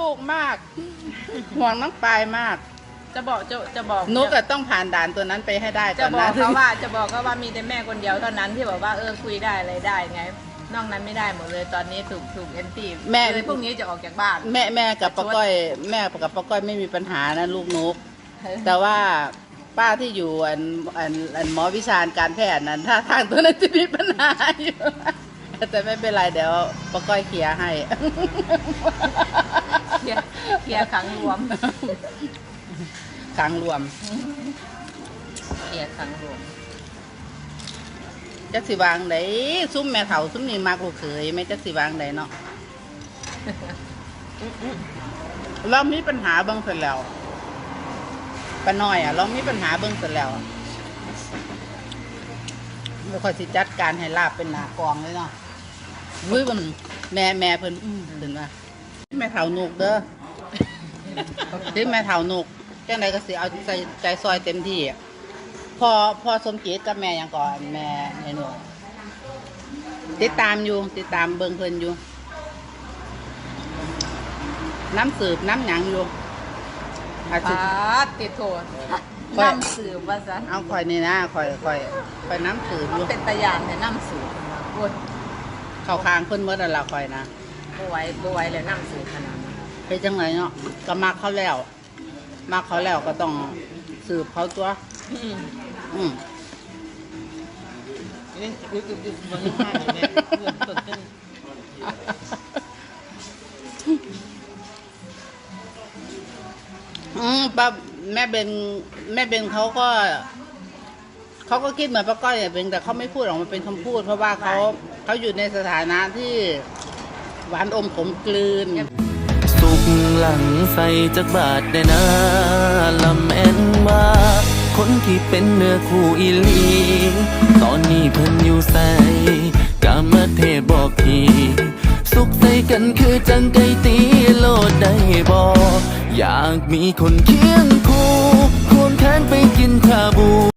ลูกมาก ห่วงน้องปายมากจะบอกจะจะบอกนุกก็ต้องผ่านด่านตัวนั้นไปให้ได้จะก่อนบอนะกเขาว่าจะบอกเขาว่ามีแต่แม่คนเดียวเท่านั้นที่บอกว่าเออคุยได้อะไรได้ไงนอกนั้นไม่ได้หมดเลยตอนนี้ถูกถูกเอนตี้แม่เลยพรุ่งนี้จะออกจากบ้าน แม่แม่กับป้าก้อย แม่กับป้าก้อยไม่มีปัญหานะลูกนุก แต่ว่าป้าที่อยู่อันอันอันหมอวิชาการแพทย์นั้นถ้าทางตัวนั้นจะมีปัญหาอยู่แต่ไม่เป็นไรเดี๋ยวป้าก้อยเคลียร์ให้ เคลียร์เคลียร์ขังรวมครั้งรวมเคลียร์คังรวมจักสิวางไหนซุ้มแม่เฒ่าซุ้มนี่มากลูกเขยไม่จักสิวางไหนเนาะเรามีปัญหาเบิ่งเสร็จแล้วป้าน้อยอะ เรามีปัญหาเบิ่งเสร็จแล้วไม่ค่อยสิจัดการให้ลาบเป็นหนากองเลยเนาะวุ้ยมันแม่แม่เพิ่นอื้อ แม่เฒ่านุกเด้อที่แม่เฒ่านุกจังไดก็สิเอาใจใจซอยเต็มที่อะพอพอสมจิตกับแม่หยังก่อนแม่ไอ้หนูติดตามอยู่ ติดตามเบิ่งเพิ่นอยู่ น้ำสืบน้ำหยังอยู่อาจปจะาดติดโทษค่อย น้ำสืบว่าซะเอาคอยนี่นะคอยคอยคอยน้ำสืบอยู่เป็นตะยานแต่น้ำสืบโอ้ยเข้าคางเพิ่นเมื่อนั่นละคอยนะ บ่ไหวบ่ไหวเลยน้ำสืบขนาดนั้นเป็นจังไรเนาะก็มักเขาแล้วมักเขาแล้วก็ต้องสืบเขาตัว อืมอืมนี่อึกอึกอึกมันยังห้างอยู่เนี่ยเพื่อนต้นขึ้นอืมป้าแม่เบนแม่เบนเขาก็ เขาก็คิดเหมือนป้าก้อยเนี่ยเป็นแต่เขาไม่พูดออกมาเป็นคำพูด เพราะว่าเขาเขาอยู่ในสถานะที่ หวานอมขมกลืน สุกหลังใส่จักบาทได้นะลำแอนว่าคนที่เป็นเนื้อคู่อีลี ตอนนี้เพิ่นอยู่ใส่กามเทบอกที สุขใส่กันคือจังไกตีโลดได้บอกอยากมีคนเคียงคู่ควงแขนไปกินชาบู